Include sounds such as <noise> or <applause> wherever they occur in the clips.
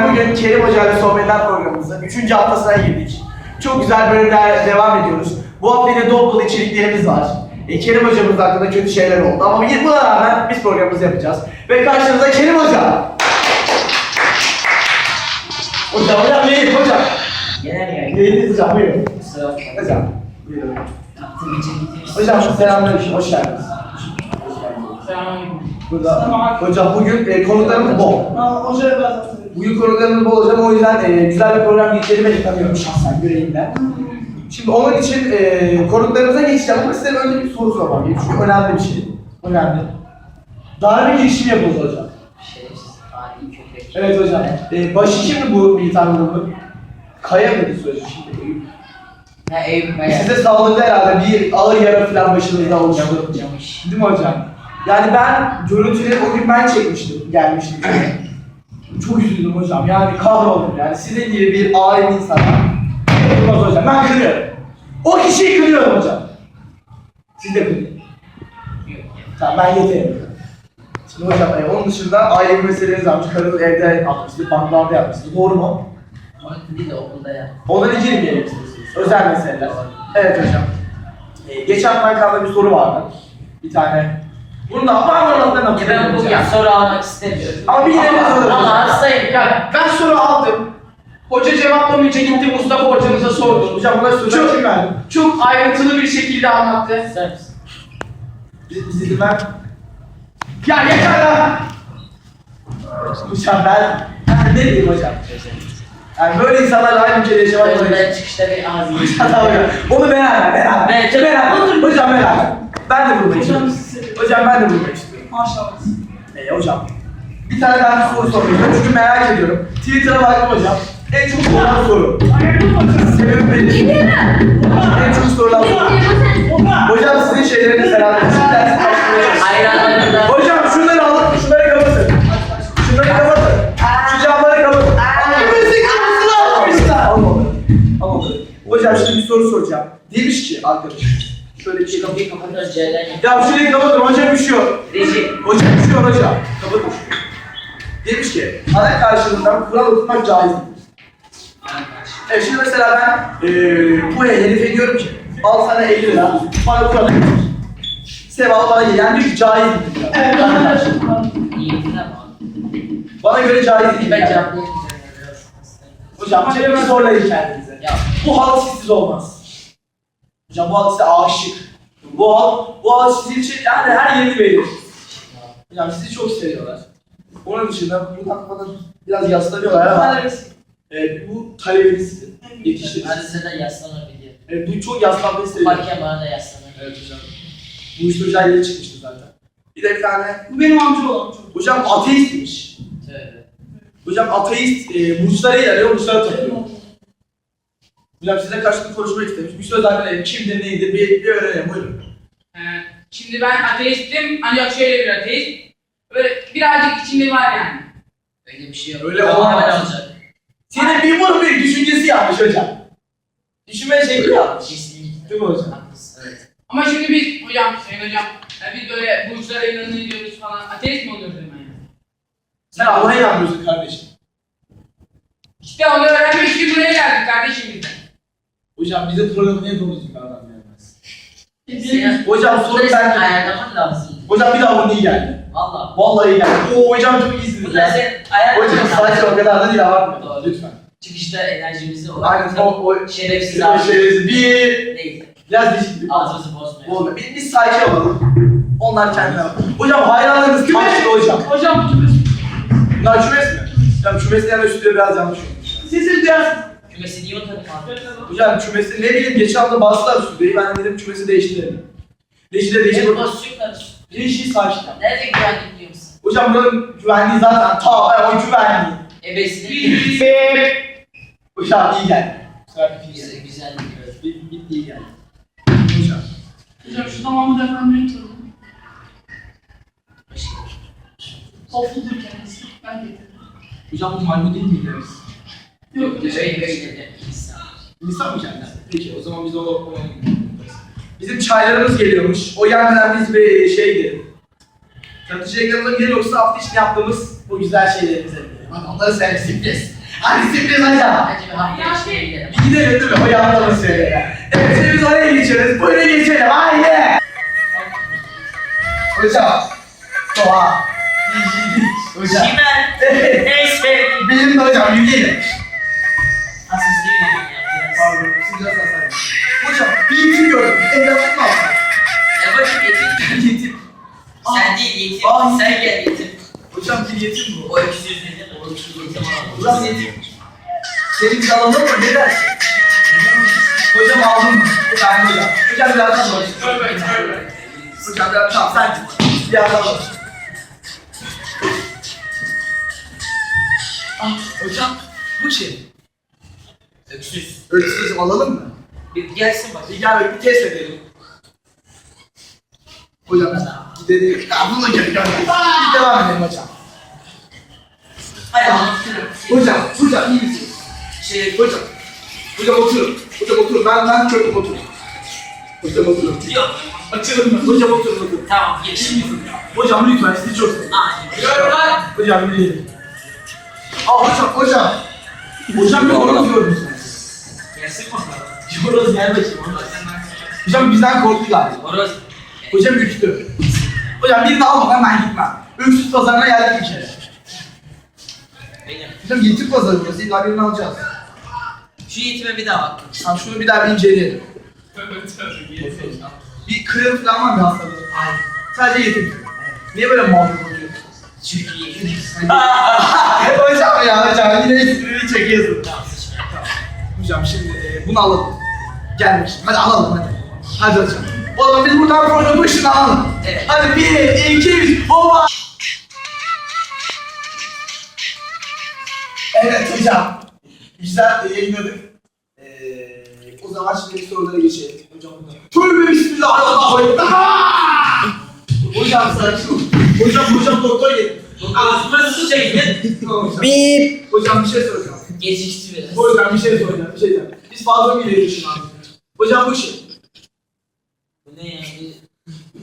Bugün Kerim Hoca ile sohbetler programımızın 3. haftasına girdik. Çok güzel bölümler devam ediyoruz. Bu hafta yine dolu dolu içeriklerimiz var. E, Kerim Hocamız hakkında kötü şeyler oldu ama yine buna rağmen biz programımızı yapacağız. Ve karşınızda Kerim Hoca. Hocam, hocam, değil, hocam. Genel yayın. Değiliz hocam, buyurun. Kusura bakma. Hocam, buyurun. Yaptığım için bitirmiş. Hocam, selamünaleyküm, hoş geldiniz. Burada, hocam bugün e, konuklarımız bol. Bugün konuklarımız bol hocam, o yüzden e, güzel bir program geçirmeyi beklemiyorum şahsen yüreğimden. Şimdi onun için e, konuklarımıza geçeceğim ama size önce bir soru sormam gerekiyor. Çünkü önemli bir şey. Önemli. Darbe girişimi yapıldı hocam. Şerefsiz, adi köpek. Evet hocam. E, başı kimdi bu militan grubu? Kaya mıydı sözcü şimdi? Ha Eyüp Kaya. Size sağlıklı herhalde bir ağır yara falan başınızda olmuştu. Camış, camış. Değil mi hocam? Yani ben görüntüleri o gün ben çekmiştim, gelmiştim. Çok üzüldüm hocam. Yani kahroldum yani. Sizin gibi bir aile insana yapılmaz hocam. Ben kırıyorum. O kişiyi kırıyorum hocam. Siz de kırın. Tamam ben yeterim. Şimdi hocam e, onun dışında aile meseleniz varmış. Karınız evde yapmıştı, banklarda yapmıştı. Doğru mu? Değil de okulda ya. Ondan ilgili bir yere Özel meseleler. Evet hocam. E, geçen bankada bir soru vardı. Bir tane. Bunu da ama anlatlarına Ya ben bu ya soru almak istemiyorum. Ama bir yere soralım. Ama hastayım. Ya ben soru aldım. Hoca cevaplamayınca gitti Mustafa hocamıza sordu. Hocam buna soru Çok- kim verdi? Çok ayrıntılı bir şekilde anlattı. İster misin? Biz, biz dedim ben. Ya yeter lan! Hocam ben. Ben ne diyeyim hocam? Yani böyle insanlarla aynı ülkede yaşamak Ben, zorundayız. ben çıkışta bir ağzı Tamam <laughs> hocam. Onu beraber, beraber. Ben- beraber. Hocam beraber. Ben de bulmak istiyorum. Hocam ben de bulmak istiyorum. Maşallah. Ee, hocam. Bir tane daha bir soru istiyorum çünkü merak ediyorum. Twitter'a baktım hocam. En çok sorulan soru. Sebebi belli. En çok sorulan soru. Hocam sizin şeyleriniz herhalde. Sizin dersi. Hocam şunları alın, şunları kapatın. Şunları kapatın. Şu camları kapatın. Müzik kapısını açmışlar. Olmadı. Olmadı. Hocam şimdi bir soru soracağım. Demiş ki arkadaşım. Şöyle bir şey kapıyı C'den yap. Ya şurayı kapatın, hocam üşüyor. Reji. Hocam üşüyor hocam. Kapatın. Demiş ki, para karşılığında kural okutmak caiz? Evet şimdi mesela ben eee bu herife diyorum ki, al sana 50 lira, bana kural okut. Sevabı bana. Yani diyor ki caiz. Bana göre caiz değil. Ben cevaplayayım. Hocam bir zorlayın kendinize. Bu halk sizsiz olmaz. Hocam bu size aşık. Bu halk, bu halk sizin için yani her yerini verir. Hocam sizi çok seviyorlar. Onun dışında bu takmadan biraz yaslanıyorlar ama e, bu talebeniz yetiştiririz. hadi sen de yaslanabiliyor. E, bu çok yaslanmayı seviyor. Varken bana da yaslanabiliyor. Evet hocam. Bu uyuşturucu aileye çıkmıştı zaten. Bir de bir tane, Bu benim amca olan hocam ateistmiş. Tövbe. Hocam ateist e, burçlara ilerliyor, burçlara tapıyor. Hocam size karşılıklı konuşmak istemiş. Bir söz hakkında kimdir neydi bir, bir öğrenelim buyurun. Ee, şimdi ben ateistim ancak şöyle bir ateist. Böyle birazcık içimde var yani. Öyle bir şey yok. Öyle olacak. Senin bir vur bir düşüncesi yanlış hocam. Düşünme şekli yanlış. Kesinlikle. Değil mi hocam? Haklısın. Evet. Ama şimdi biz hocam, sayın hocam, ya biz böyle burçlara inanıyoruz falan. Ateist mi oluyoruz hemen yani? Sen Allah'a inanmıyorsun kardeşim. İşte onu öğrenmek için buraya geldik kardeşim biz de. Hocam bize programı niye doğru düzgün adam? Senin- Hocam soru sen ayarlaman lazım. Hocam bir daha bunu iyi geldi. Valla. Vallahi iyi geldi. Oo hocam çok iyisiniz ya. Hocam sadece o kadar da değil abartma. Lütfen. Çıkışta enerjimizi o. Aynen o, o Şerefsiz abi. şeyimizi bir Değil. biraz değişiklik. Ağzımızı bozmuyor. Olmuyor. Biz, biz sakin olalım. Onlar kendine bak. Hocam hayranlarınız kaçtı hocam. Hocam kız. Bunlar kümes mi? Hocam kümesin yanında stüdyo biraz yanlış olmuş. Sizin ders. Kümesi niye o tarafa? Hocam kümesi ne bileyim geçen hafta bastılar stüdyoyu ben dedim kümesi değiştirelim. Değiştire Ne değiştire. pozisyon karışıyor? Rejiyi sakin. Nerede güvenlik biliyor musun? Hocam buranın güvenliği zaten ta ben o güvenliği. Ebesini Hocam iyi geldi. Güzel bir güzel, geldi. Bitti iyi geldi. Hocam. Hocam şu tamamı depremden tanıdım. Topludur kendisi. Ben getirdim. Hocam bu maymun değil miydi? Yok, Öyle öyle de insan. İnsan mı kendisi? Peki o zaman biz onu onu Bizim çaylarımız geliyormuş. O gelmeden biz bir şey gidelim. Tanıtıcı ekranına geliyorsa hafta içinde yaptığımız bu güzel şeylerimize. Adamları sen sürpriz. Hadi sürpriz hocam. Bence bir hafta içine gidelim. Bir gidelim değil mi? O yandan söyle. Evet biz oraya geçiyoruz. Buyurun geçelim. Haydi. Hocam. Doğa. Hocam. Çimen. Evet. Neyse. Benim de hocam yürüyelim. Biraz hasar. Hocam bir yetim gördüm. Evlatlık mı alsam? Ya bakayım yetim. Yetim. Sen değil yetim. Aa, Sen gel yetim. Hocam bir yetim bu. O öksüz nedir? O öksüz yetim. Burası yetim. Senin bir alanın mı? Ne dersin? Hocam aldın mı? Hocam hocam. Hocam biraz daha doğru. Tövbe tövbe. Hocam biraz tamam sen git. Biraz daha doğru. Ah hocam bu şey. Öksüz. Ölçüsüzüm alalım mı? Bir gelsin bak. Bir gel bir test edelim. Hocam gidelim. Ya bunu gel gel. Bir devam edelim hocam. Allah. Hocam, hocam iyi misiniz? Şey, Hocam, hocam oturun. Hocam oturun. Ben ben çöktüm oturun. Hocam oturun. yok. Açılın mı? Hocam oturun oturun. Tamam geç. İyi misiniz? Hocam lütfen sizi çok seviyorum. Lan. Hocam yürüyelim. Aa hocam, hocam. Hocam bir horoz gördüm Gelsin bakalım. Bir horoz gel bakayım. horoz. Hocam bizden korktu galiba. Horoz. Hocam ürktü. Hocam birini almadan ben gitmem. Öksüz pazarına geldik bir kere. Benim. Hocam yetim pazarı burası. İlla birini alacağız. Şu yetime bir daha bak. Tamam şunu bir daha bir inceleyelim. Bir kırık falan var mı hastalığı? Hayır. Sadece yetim. Niye böyle mağdur oluyor? Çünkü yetim. <laughs> hocam ya hocam yine espriyi çekiyorsun. Tamam. Hocam şimdi bunu alalım. Gel bakayım. Hadi alalım hadi. Hadi hocam. O zaman biz buradan programı ışını alalım. Evet. Hadi bir, iki, üç, baba. Evet hocam. Güzel e, yayınladık. Ee, o zaman şimdi sorulara geçelim. Hocam burada. Tövbe bismillahirrahmanirrahim. hocam sakin ol. Hocam hocam doktor gelin. Ağzıma su çektin. Bip. Hocam bir şey soracağım. Geçişti biraz. Hocam bir şey soracağım. Bir şey diyeceğim. Biz fazla mı ileri düşünüyoruz? Hocam bu şey. Bu ne ya?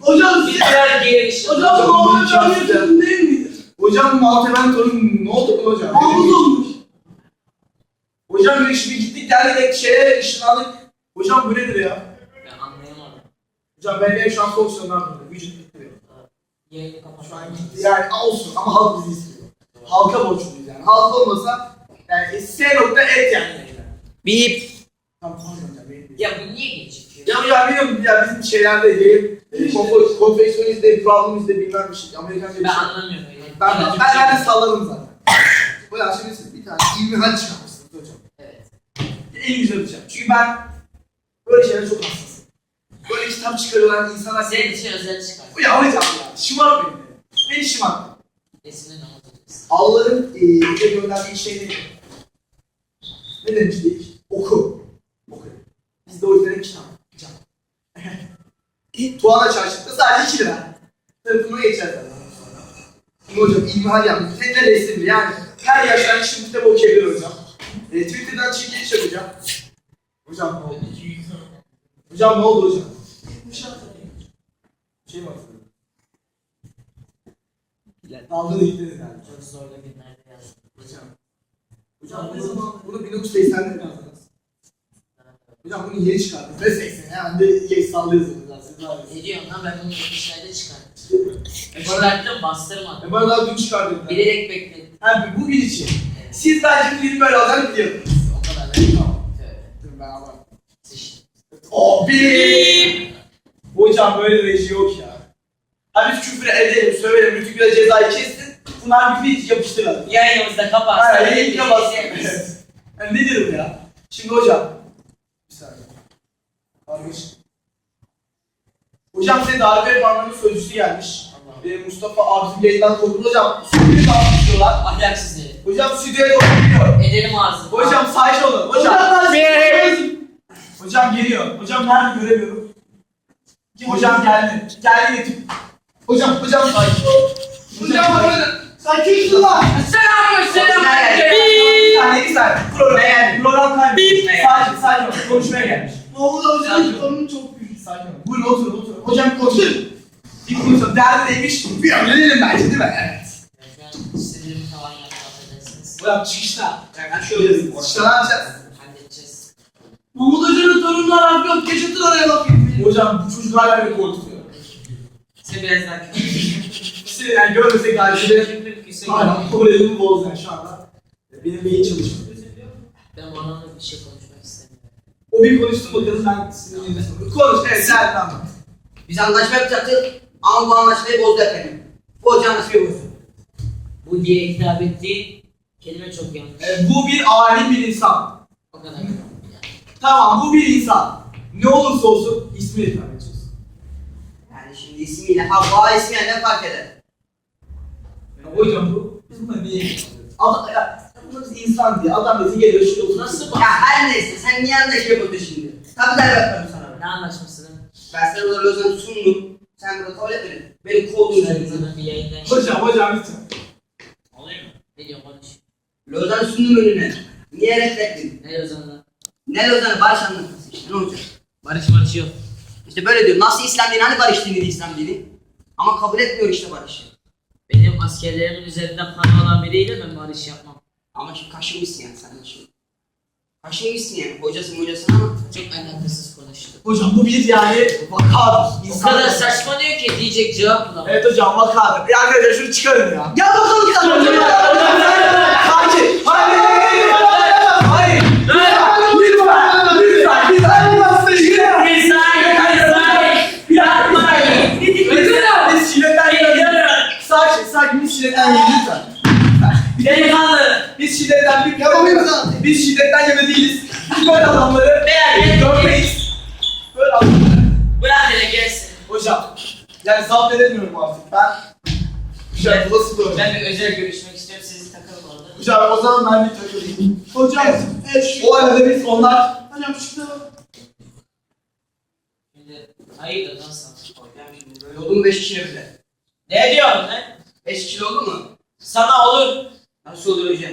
Hocam biraz geri işte. Hocam, bu Ali'nin değil miydi? Hocam Maltepen torun ne oldu bu hocam? Mahmut olmuş. Hocam bir şimdi gittik geldik şeye ışınlandık. Hocam bu nedir ya? Ben anlayamadım. Hocam ben benim şu an fonksiyonlar burada. Vücut bitiriyor. Yayını kapat. Şu an gitti yani olsun ama halk bizi istiyor. Halka borçluyuz yani. Halk olmasa yani S nokta et yani. Bip. Ya bu niye geçiyor? Ya ya biliyorum ya bizim şeylerde diyelim. E, konfe- konfeksiyonizde, problemizde bilmem bir şey. Amerikanca bir Ben şey. anlamıyorum. öyle. Ben, ben, Türkçe- ben, ben de salladım zaten. Hocam şimdi siz bir tane ilmihal çıkarmışsınız hocam. Evet. En güzel hocam. Çünkü ben böyle şeylere çok hassasım. Böyle kitap çıkarılan insanlar... Senin için özel çıkar. Ya hocam ya, şımart beni. Beni şımart. Esine namaz okuyorsun. Allah'ın e, bize gönderdiği şey ne? Ne demiştik? Oku. Biz de o yüzden kitap. Kitap. Tuğla çarşıda sadece 2 lira. Sırtına geçer zaten. Şimdi hocam ilmihal yaptık. Tek de resimli yani. Her yaştan kişi bu kitabı okuyabilir hocam. E, Twitter'dan çekiliş yapacağım. Hocam ne oldu? Hocam ne oldu hocam? Şey mi hatırladın? Dalga da gittiniz yani. Çok zorlu günlerde yazdım. Hocam. Hocam bunu, bunu 1980'de mi yazdınız? Hocam bunu yeni çıkardınız. Ve 80 yani de geç sallıyorsunuz lan siz var ya. Ne diyorsun lan ben bunu 70'lerde çıkarttım. Çıkarttım bastırmadım. E bana daha dün çıkardınız. Bilerek bekledim. Ha bugün için. Siz bence bu filmi böyle alacağını biliyordunuz. O kadar da Tamam. Evet. Dur ben ama. Sıçtım. Oh bir. Hocam böyle reji yok ya. Hadi biz küfür edelim, sövelim, Rütük bir cezayı kessin. Bunlar bir fit yapıştıralım. Yayınımızda kapat. Aynen, Sen yayın de kapat. bizi izleyebilirsin. Evet. Yani nedir bu ya? Şimdi hocam. Kardeş. Hocam size darbe yapanların sözcüsü gelmiş. Ee, Mustafa abisi yayından koptu. Hocam stüdyoya bağışlıyorlar. Ahlaksız herif. Hocam stüdyoya doğru geliyor. Edelim ağzını. Hocam sakin olun. Hocam. Hocam geliyor. Hocam nerede göremiyorum. Hocam geldi. Geldi getir. Hocam, hocam sakin. Hocam böyle. Sakin ol lan. Selam selam. Bir saniye, bir saniye. Program geldi. Program kaybetti. Bip. Sakin, sakin. Konuşmaya gelmiş. Mahmut Hoca'nın torunu çok büyük. Sakin. Buyurun oturun, oturun. Hocam konuşun. Bir konuşalım. Derdi neymiş? Bir öğrenelim bence değil mi? Evet. Şu an sinirimi tavan yaptı affedersiniz. Hocam çıkışta. Ben Şöyle çıkışta ne yapacağız? Halledeceğiz. Mahmut Hoca'nın torunları harf yok. Geçirtin oraya bakayım. Hocam bu çocuk hala beni korkutuyor. Sen biraz daha <laughs> İşte yani görmesek halde Yüksek. hala moralimi bozdu yani şu anda. Benim beyin çalışmıyor. Ben onunla bir şey konuşmak istemiyorum. O bir konuştu bakalım ben sizin yerine soruyorum. Konuş evet sen anlat. Biz anlaşma yapacaktık ama bu anlaşmayı bozdu efendim. Bu hoca anlaşmayı bozdu. Bu diye hitap ettiğin kelime çok yanlış. Ee, bu bir alim bir insan. O kadar. Tamam bu bir insan. Ne olursa olsun ismini hitap edeceğiz. Yani şimdi ismiyle Havva ismiyle ne fark eder? Ya hocam bu biz buna niye Adam ya bu biz insan diye adam bizi geliyor şu yolda Nasıl Ya bak? her neyse sen niye şey yapıyorsun şimdi? Tabii der yapıyorum sana. Ne anlaşması? Ben sana burada Lozan'ı sundum. Sen burada kabul etmedin. Beni kovdun zaman bir yayından Hocam hocam lütfen. Oluyor mu? Ne diyor konuş. Lozan'ı sundum önüne. Niye reddettin? Ne yazanlar? Ne Lozan'ı barış anlatması işte ne olacak? Barış barış yok. İşte böyle diyor. Nasıl İslam dini? Hani barış dini İslam dini? Ama kabul etmiyor işte barışı. Benim askerlerimin üzerinde kan olan biriyle ben barış yapmam. Ama şimdi kaşınmışsın yani sen de şimdi. Kaşınmışsın yani. Hocası hocasın ama. Çok alakasız konuştu. Hocam bu bir yani vakadır. O kadar saçma diyor ki diyecek cevap bulamam. Evet hocam vakadır. Ya arkadaşlar şunu çıkarın ya. Gel bakalım sen hocam. Sakin. Hayır. Hayır. Lütfen. Lütfen. Bir tane yapsın. Biz şiddetten yemedik. Sakin. Sakin. Biz şiddetten yemedik Yapamıyoruz zaten. Biz şiddetten yeme değiliz. Böyle adamları Beyler, görmeyiz. Böyle adamları. Bırak hele gelsin. Hocam. Yani zapt edemiyorum artık. Ben Hocam bu nasıl böyle? Ben bir özel görüşmek istiyorum. Sizi takalım orada. Hocam o zaman ben bir takılayım. Hocam. Evet şu. O arada biz onlar Hocam şu kitaba. Şimdi hayırdır nasıl? Oldu mu 5 kişi bile? Ne diyorsun lan? 5 kişi oldu mu? Sana olur. Nasıl olur hocam?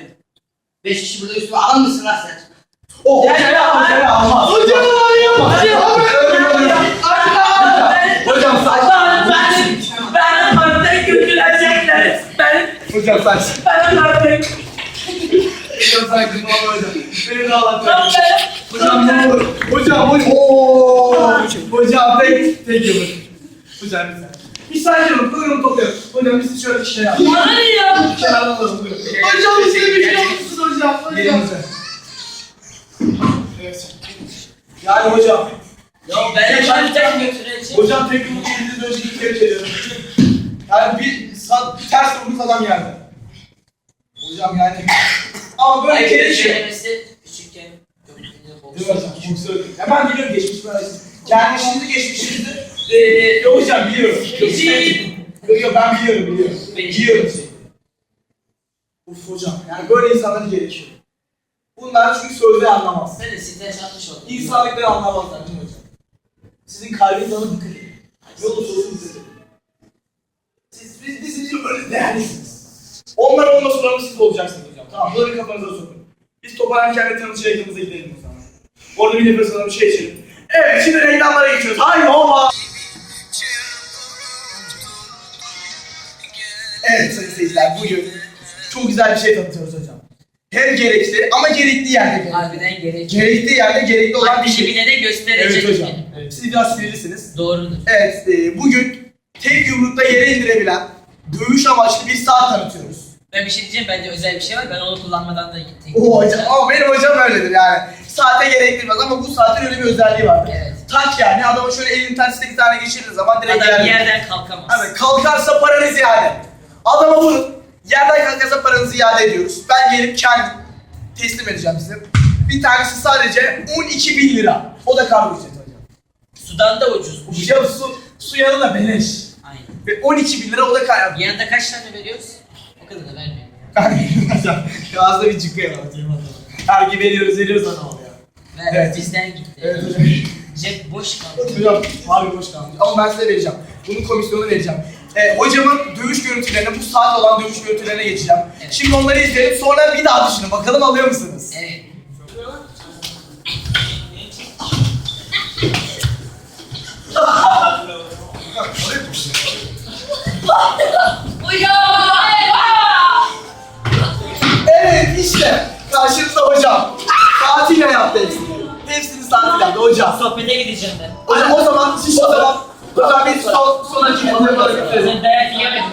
5 kişi burada üstüme alır mısın lan sen? o Ya, hocaya ya, hocaya almaz. Hocam Hocam sakin. benim, benim artık götürecekler. Benim, Hocam sakin. benim artık. Hocam sakin. Ne olur hocam. Beni de benim. Hocam ne olur. Hocam hocam. Ooo. Hocam tek yapın. Hocam lütfen. Bir sakin olun. Buyurun toplayalım. Hocam biz şöyle bir şey yapalım. Bana ne ya? Kenardan alalım buyurun. Hocam size bir şey yapmışsınız hocam. Hocam. Evet. Yani hocam. Ya benim artık götürecek. Hocam tek yumruk elinizi önce ilk kere ediyorum. Yani bir, sat, bir ters vurmuş adam yerde. Hocam yani. Ama böyle Hayır, kere şey. küçükken gömüldüğünde Değil mi hocam? Çok söyledim. Ya ben biliyorum geçmiş mühendislik. Gelmişinizi geçmişinizi. Eee yok hocam biliyorum. Geçmişinizi. Yok yok ben biliyorum biliyorum. Biliyorum. Uf hocam yani böyle insanlar gerekiyor. Bunlar çünkü sözde anlamaz. Sen de stres atmış oldun. İnsanlıkları anlamazlar değil mi hocam? Sizin kalbiniz alıp dikkat edin. Ne olursa olsun dikkat edin. Siz, biz, biz bizim öyle değerlisiniz. Onlar olmasa sonra siz olacaksınız hocam. Tamam bunları kafanıza sokun. Biz toparlanırken de tanıtıcı yakınımıza gidelim o zaman. Orada bir nefes alalım bir şey içelim. Evet şimdi reklamlara geçiyoruz. Haydi oba! Evet sayın seyirciler bugün çok güzel bir şey tanıtıyoruz hocam. Hem gerekli ama gerekli yerde gerekli. Harbiden gerek. Gerekli yerde gerekli olan bir şey. bile de gösterecek. Evet hocam. yani. Evet. Siz biraz sinirlisiniz. Doğrudur. Evet, e, bugün tek yumrukta yere indirebilen dövüş amaçlı bir saat tanıtıyoruz. Ben bir şey diyeceğim. Bende özel bir şey var. Ben onu kullanmadan da gittim. Oo hocam, ama benim hocam öyledir yani. Saate gerektirmez ama bu saatin öyle bir özelliği var. Evet. Tak yani adama şöyle elinin tersine bir tane geçirdiği zaman direkt Adam bir yerden kalkamaz. Evet, kalkarsa paranız iade. Adama vurun. Yerden kalkarsa paranızı iade ediyoruz. Ben gelip kendim teslim edeceğim size. Bir tanesi sadece 12 bin lira. O da kargo ücreti hocam. Sudan da ucuz. Hocam su, su yanına beleş. Aynen. Ve 12 bin lira o da kaynak. Yanında kaç tane veriyoruz? O kadar da vermiyor. Ağzına bir cıkkı yalan. Vergi veriyoruz veriyoruz ana oluyor. Ver, Evet. bizden gitti. Evet hocam. Cep boş kaldı. Hocam harbi boş kalmış. Ama ben size vereceğim. Bunun komisyonunu vereceğim. Ee, hocamın dövüş görüntülerine, bu saat olan dövüş görüntülerine geçeceğim. Evet. Şimdi onları izleyelim sonra bir daha düşünün. Bakalım alıyor musunuz? Evet. Evet işte karşınızda hocam. Saatiyle yaptı hepsini. Hepsini saatiyle yaptı hocam. Sohbete gideceğim ben. Hocam o zaman, o zaman, hocam bir son, son açıklamaları gösterelim. Sen dayak yiyemedin.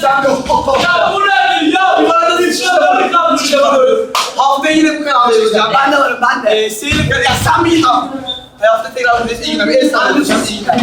Sen yok. Ya bu nedir ya? Bu arada bir şey var kalmış. İşte böyle. Haftaya yine bu kanalda hocam. Ben de varım, ben de. Ee, seyirlik, ya sen bir git abi. Hafta tekrar bir iyi günler. Bir el sallayacağım, iyi günler.